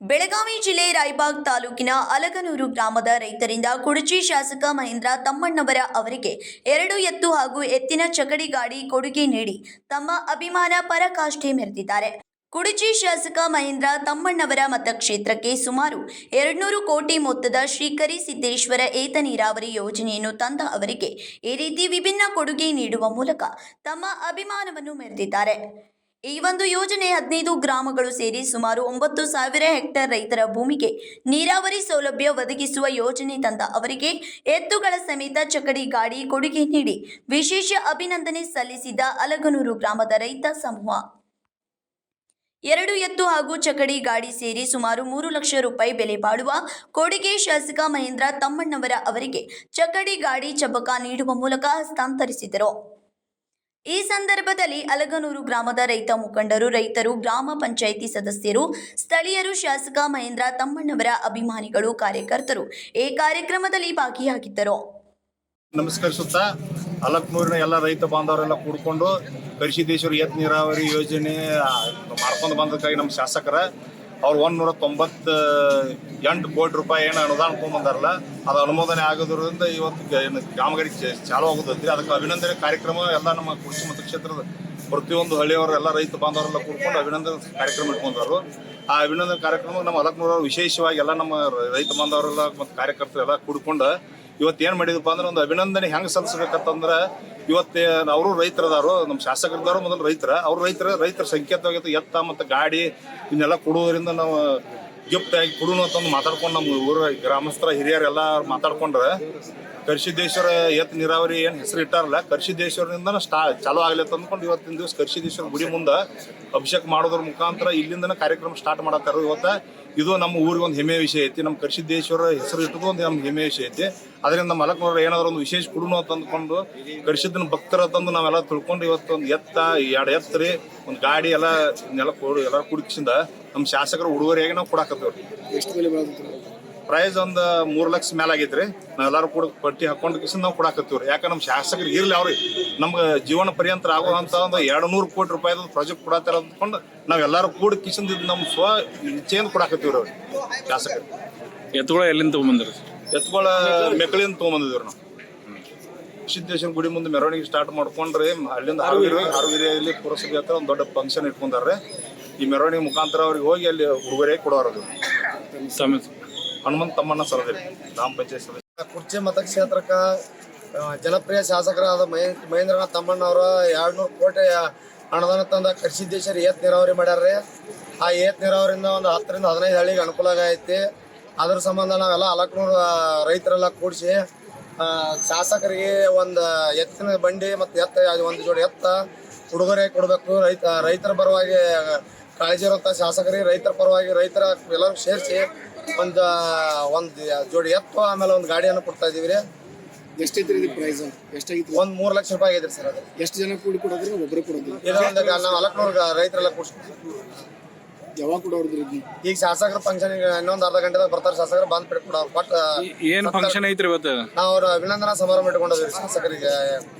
ಬೆಳಗಾವಿ ಜಿಲ್ಲೆ ರಾಯಬಾಗ್ ತಾಲೂಕಿನ ಅಲಗನೂರು ಗ್ರಾಮದ ರೈತರಿಂದ ಕುಡಚಿ ಶಾಸಕ ಮಹೇಂದ್ರ ತಮ್ಮಣ್ಣವರ ಅವರಿಗೆ ಎರಡು ಎತ್ತು ಹಾಗೂ ಎತ್ತಿನ ಚಕಡಿ ಗಾಡಿ ಕೊಡುಗೆ ನೀಡಿ ತಮ್ಮ ಅಭಿಮಾನ ಪರಕಾಷ್ಠೆ ಮೆರೆದಿದ್ದಾರೆ. ಕುಡಚಿ ಶಾಸಕ ಮಹೇಂದ್ರ ತಮ್ಮಣ್ಣವರ ಮತಕ್ಷೇತ್ರಕ್ಕೆ ಸುಮಾರು ಎರಡ್ನೂರು ಕೋಟಿ ಮೊತ್ತದ ಶ್ರೀಕರಿ ಸಿದ್ದೇಶ್ವರ ಏತ ನೀರಾವರಿ ಯೋಜನೆಯನ್ನು ತಂದ ಅವರಿಗೆ ಈ ರೀತಿ ವಿಭಿನ್ನ ಕೊಡುಗೆ ನೀಡುವ ಮೂಲಕ ತಮ್ಮ ಅಭಿಮಾನವನ್ನು ಮೆರೆದಿದ್ದಾರೆ. ಈ ಒಂದು ಯೋಜನೆ ಹದಿನೈದು ಗ್ರಾಮಗಳು ಸೇರಿ ಸುಮಾರು ಒಂಬತ್ತು ಸಾವಿರ ಹೆಕ್ಟೇರ್ ರೈತರ ಭೂಮಿಗೆ ನೀರಾವರಿ ಸೌಲಭ್ಯ ಒದಗಿಸುವ ಯೋಜನೆ ತಂದ ಅವರಿಗೆ ಎತ್ತುಗಳ ಸಮೇತ ಚಕಡಿ ಗಾಡಿ, ಕೊಡುಗೆ ನೀಡಿ ವಿಶೇಷ ಅಭಿನಂದನೆ ಸಲ್ಲಿಸಿದ ಅಲಗನೂರು ಗ್ರಾಮದ ರೈತ ಸಮೂಹ. ಎರಡು ಎತ್ತು ಹಾಗೂ ಚಕಡಿ ಗಾಡಿ ಸೇರಿ ಸುಮಾರು ಮೂರು ಲಕ್ಷ ರೂಪಾಯಿ ಬೆಲೆ ಬಾಳುವ ಕೊಡುಗೆ ಶಾಸಕ ಮಹೇಂದ್ರ ತಮ್ಮಣ್ಣವರ ಅವರಿಗೆ ಚಕಡಿ ಗಾಡಿ, ಚಬಕ ನೀಡುವ ಮೂಲಕ ಹಸ್ತಾಂತರಿಸಿದರು. ಈ ಸಂದರ್ಭದಲ್ಲಿ ಅಲಗನೂರು ಗ್ರಾಮದ ರೈತ ಮುಖಂಡರು, ರೈತರು, ಗ್ರಾಮ ಪಂಚಾಯಿತಿ ಸದಸ್ಯರು, ಸ್ಥಳೀಯರು, ಶಾಸಕ ಮಹೇಂದ್ರ ತಮ್ಮಣ್ಣವರ ಅಭಿಮಾನಿಗಳು, ಕಾರ್ಯಕರ್ತರು ಈ ಕಾರ್ಯಕ್ರಮದಲ್ಲಿ ಭಾಗಿಯಾಗಿದ್ದರು. ನಮಸ್ಕರಿಸುತ್ತಾ ಅಲಕ್ನೂರಿನ ಎಲ್ಲ ರೈತ ಬಾಂಧವರೆಲ್ಲ ಕೂಡ್ಕೊಂಡು ಕರಿಸಿದ್ದೇಶ್ವರ ಎತ್ ನೀರಾವರಿ ಯೋಜನೆ ಮಾಡ್ಕೊಂಡು ಬಂದಕ್ಕಾಗಿ ನಮ್ಮ ಶಾಸಕರ ಅವ್ರು ಒಂದೂರ ತೊಂಬತ್ತ ಎಂಟು ಕೋಟಿ ರೂಪಾಯಿ ಏನು ಅನುದಾನ ತೊಗೊಂಬಂದಾರಲ್ಲ, ಅದು ಅನುಮೋದನೆ ಆಗೋದ್ರಿಂದ ಇವತ್ತು ಏನು ಕಾಮಗಾರಿ ಚಾಲು ಆಗೋದೈತಿ ಅದಕ್ಕೆ ಅಭಿನಂದನೆ ಕಾರ್ಯಕ್ರಮ ಎಲ್ಲ ನಮ್ಮ ಕೃಷಿ ಮತಕ್ಷೇತ್ರದ ಪ್ರತಿಯೊಂದು ಹಳ್ಳಿಯವರು ಎಲ್ಲ ರೈತ ಬಾಂಧವರೆಲ್ಲ ಕೂಡ್ಕೊಂಡು ಅಭಿನಂದನೆ ಕಾರ್ಯಕ್ರಮ ಇಟ್ಕೊಂಡ್ರು. ಆ ಅಭಿನಂದನೆ ಕಾರ್ಯಕ್ರಮ ನಮ್ಮ ಅಲಕ್ನೂರವ್ರು ವಿಶೇಷವಾಗಿ ಎಲ್ಲ ನಮ್ಮ ರೈತ ಬಾಂಧವರೆಲ್ಲ ಮತ್ತು ಕಾರ್ಯಕರ್ತರು ಎಲ್ಲ ಕೂಡ್ಕೊಂಡು ಇವತ್ತು ಏನು ಮಾಡಿದಪ್ಪ ಅಂದ್ರೆ ಒಂದು ಅಭಿನಂದನೆ ಹೆಂಗೆ ಸಲ್ಲಿಸ್ಬೇಕಂತಂದ್ರೆ ಇವತ್ತು ಅವರು ರೈತರದಾರು ನಮ್ಮ ಶಾಸಕರದಾರು ಮೊದಲು ರೈತರ, ಅವ್ರು ರೈತರ ರೈತರ ಸಂಕೇತವಾಗಿತ್ತು, ಎತ್ತ ಮತ್ತು ಗಾಡಿ ಇನ್ನೆಲ್ಲ ಕೊಡುವುದರಿಂದ ನಾವು ಗಿಫ್ಟ್ ಆಗಿ ಕೊಡೋಣ ಅಂತಂದು ಮಾತಾಡ್ಕೊಂಡು ನಮ್ಮ ಊರ ಗ್ರಾಮಸ್ಥರ ಹಿರಿಯರೆಲ್ಲ ಮಾತಾಡ್ಕೊಂಡ್ರೆ. ಕರ್ಷಿದೇಶ್ವರ ಎತ್ತ ನೀರಾವರಿ ಏನು ಹೆಸರು ಇಟ್ಟಾರಲ್ಲ ಕರ್ಷಿದೇಶ್ವರದಿಂದ ಸ್ಟಾ ಚಾಲೂ ಆಗಲಿ ಅಂತ ಅಂದ್ಕೊಂಡು ಇವತ್ತಿನ ದಿವಸ ಕರ್ಷಿದೇಶ್ವರ ಗುಡಿ ಮುಂದೆ ಅಭಿಷೇಕ ಮಾಡೋದ್ರ ಮುಖಾಂತರ ಇಲ್ಲಿಂದನೇ ಕಾರ್ಯಕ್ರಮ ಸ್ಟಾರ್ಟ್ ಮಾಡತ್ತಾರ. ಇವತ್ತ ಇದು ನಮ್ಮ ಊರಿಗೆ ಒಂದು ಹೆಮ್ಮೆ ವಿಷಯ ಐತಿ. ನಮ್ಮ ಕರ್ಷಿದ್ದೇಶ್ವರ ಹೆಸರು ಇಟ್ಟದ್ದು ಒಂದು ನಮ್ಮ ಹೆಮ್ಮೆ ವಿಷಯ ಐತಿ. ಅದರಿಂದ ನಮ್ಮ ಮಲಕ್ನವ್ರ ಏನಾದ್ರು ಒಂದು ವಿಶೇಷ ಕುಡುನು ಅಂತ ಕರಿಸಿದ್ದನ್ನ ಭಕ್ತರ ತಂದು ನಾವೆಲ್ಲ ತಿಳ್ಕೊಂಡು ಇವತ್ತು ಒಂದು ಎತ್ತ ಎರಡು ಎತ್ತರಿ ಒಂದು ಗಾಡಿ ಎಲ್ಲ ಎಲ್ಲ ಕೊಡು, ಎಲ್ಲ ಕುಡಿಸಿಂದ ನಮ್ಮ ಶಾಸಕರ ಉಡುಗೊರೆಯಾಗಿ ನಾವು ಕೊಡಾಕತ್ತೇವ್ರಿ. ಪ್ರೈಸ್ ಒಂದು ಮೂರು ಲಕ್ಷ ಮೇಲೆ ಆಗೈತ್ರಿ. ನಾವೆಲ್ಲರೂ ಕೂಡ ಪಟ್ಟಿ ಹಾಕೊಂಡು ಕಿಸಿಂದ ನಾವು ಕೊಡಾಕತ್ತೀವ್ರಿ ಯಾಕಂದ್ರೆ ನಮ್ಮ ಶಾಸಕರು ಇರ್ಲಿ ಅವ್ರಿ. ನಮ್ಗೆ ಜೀವನ ಪರ್ಯಂತ ಆಗುವಂತ ಒಂದು ಎರಡು ನೂರು ಕೋಟಿ ರೂಪಾಯಿದು ಪ್ರಾಜೆಕ್ಟ್ ಕೊಡತ್ತಾರ ಅಂದ್ಕೊಂಡು ನಾವೆಲ್ಲರೂ ಕೂಡ ಕಿಸಿಂದ ನಮ್ಮ ಸ್ವ ಇಚ್ಛೆಯಿಂದ ಕೊಡಾಕತ್ತೀವ್ರಿ ಅವ್ರಿ ಶಾಸಕರು. ಎತ್ತುಗಳ ಎಲ್ಲಿಂದ ತಗೊಂಬಂದ್ರಿ? ಎತ್ಕೊಳ ಮೆಕ್ಕಳಿಂದ ತೊಗೊಂಬಂದಿದ್ವಿ ನಾವು. ಸಿದ್ದೇಶ್ವರ ಗುಡಿ ಮುಂದೆ ಮೆರವಣಿಗೆ ಸ್ಟಾರ್ಟ್ ಮಾಡ್ಕೊಂಡ್ರಿ ಅಲ್ಲಿಂದ ಹಾರುಗಿರಿ ಹಾರುಗಿರಿಯಲ್ಲಿ ಪುರಸಭೆ ಹತ್ರ ಒಂದು ದೊಡ್ಡ ಫಂಕ್ಷನ್ ಇಟ್ಕೊಂಡಾರೆ ಈ ಮೆರವಣಿಗೆ ಮುಖಾಂತರ ಅವ್ರಿಗೆ ಹೋಗಿ ಅಲ್ಲಿ ಉಡುಗೊರೆ ಕೊಡೋರು ಹನುಮಂತ ತಮ್ಮಣ್ಣ ಸರದೇವಿ ಗ್ರಾಮ ಪಂಚಾಯತ್ ಸದಸ್ಯ. ಕುರ್ಚಿ ಜನಪ್ರಿಯ ಶಾಸಕರಾದ ಮಹೇ ಮಹೇಂದ್ರನಾಥ್ ತಮ್ಮಣ್ಣ ಅವರು ಎರಡ್ನೂರು ಕೋಟಿ ಅನುದಾನ ತಂದ ಕೃಷಿದ್ದೇಶ್ವರಿ ಏತ್ ನೀರಾವರಿ ಮಾಡ್ಯಾರ್ರಿ. ಆ ಏತ್ ನೀರಾವರಿಯಿಂದ ಒಂದು ಹತ್ತರಿಂದ ಹದಿನೈದು ಹಳ್ಳಿಗೆ ಅನುಕೂಲ ಆಗೈತಿ. ಅದ್ರ ಸಂಬಂಧ ನಾವೆಲ್ಲ ಅಲಕ್ನೂರು ಆ, ರೈತರೆಲ್ಲ ಕೂಡಿಸಿ ಶಾಸಕರಿಗೆ ಒಂದು ಎತ್ತಿನ ಬಂಡಿ ಮತ್ತು ಎತ್ತ ಒಂದು ಜೋಡಿ ಎತ್ತ ಉಡುಗೊರೆ ಕೊಡಬೇಕು. ರೈತ ರೈತರ ಪರವಾಗಿ ಕಾಳಜಿ ಇರುವಂಥ ಶಾಸಕರಿಗೆ ರೈತರ ಪರವಾಗಿ ರೈತರ ಎಲ್ಲರೂ ಸೇರಿಸಿ ಒಂದು ಒಂದು ಜೋಡಿ ಎತ್ತು ಆಮೇಲೆ ಒಂದು ಗಾಡಿಯನ್ನು ಕೊಡ್ತಾ ಇದೀವಿ ರೀ. ಎಷ್ಟೈತ್ರಿ ಇದು ಪ್ರೈಸ್ ಎಷ್ಟಾಗಿತ್ತು ಒಂದು ಮೂರು ಲಕ್ಷ ರೂಪಾಯಿ ಸರ್ ಅದು. ಎಷ್ಟು ಜನ ಕೂಡಿ ಕೊಡೋದ್ರಿ? ಒಬ್ಬರೇ ನಾವು ಅಲಕ್ನೂರು ರೈತರೆಲ್ಲ ಯಾವಾಗ ಈಗ ಶಾಸಕರ ಫಂಕ್ಷನ್ ಇನ್ನೊಂದು ಅರ್ಧ ಗಂಟೆದಾಗ ಬರ್ತಾರೆ ಶಾಸಕರು ಬಂದ್ ಬಿಟ್ಟು ಕೊಡ ಬಟ್ ಏನ್ ಫಂಕ್ಷನ್ ಐತ್ರಿ ಇವತ್ತು? ನಾವು ಅವ್ರ ಅಭಿನಂದನಾ ಸಮಾರಂಭ ಇಟ್ಕೊಂಡಿದ್ವಿ ಶಾಸಕರಿಗೆ.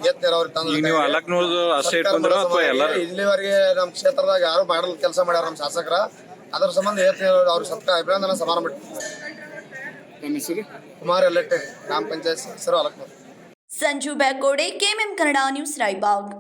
ಎತ್ ನೀರಾವರಿ ತಂದು ಈಗ ನೀವು ಅಲಕ್ನೂರ್ದು ಅಷ್ಟೇ ಇಟ್ಕೊಂಡ್ರ ಅಥವಾ ಎಲ್ಲಾರು ಇಲ್ಲಿವರೆಗೆ ನಮ್ಮ ಕ್ಷೇತ್ರದಾಗ ಯಾರು ಮಾಡಲ್ ಕೆಲಸ ಮಾಡ್ಯಾರ ನಮ್ಮ ಶಾಸಕರ? ಅದ್ರ ಸಂಬಂಧ ಹೇಳ್ತೀನಿ ಅವ್ರಿಗೆ ಅವ್ರ ಸತ್ಕ ಅಭಿನಂದನಾ ಸಮಾರಂಭ. ನನ್ನ ಹೆಸರು ಕುಮಾರ್ ಎಲೆಕ್ಟೆಡ್ ಗ್ರಾಮ ಪಂಚಾಯತ್ ಸದಸ್ಯರು ಅಲಕ್ನೂರು ಸಂಜು ಬ್ಯಾಕೋಡೆ ಕೆಎಂಎಂ ಕನ್ನಡ ನ್ಯೂಸ್ ರಾಯಬಾಗ್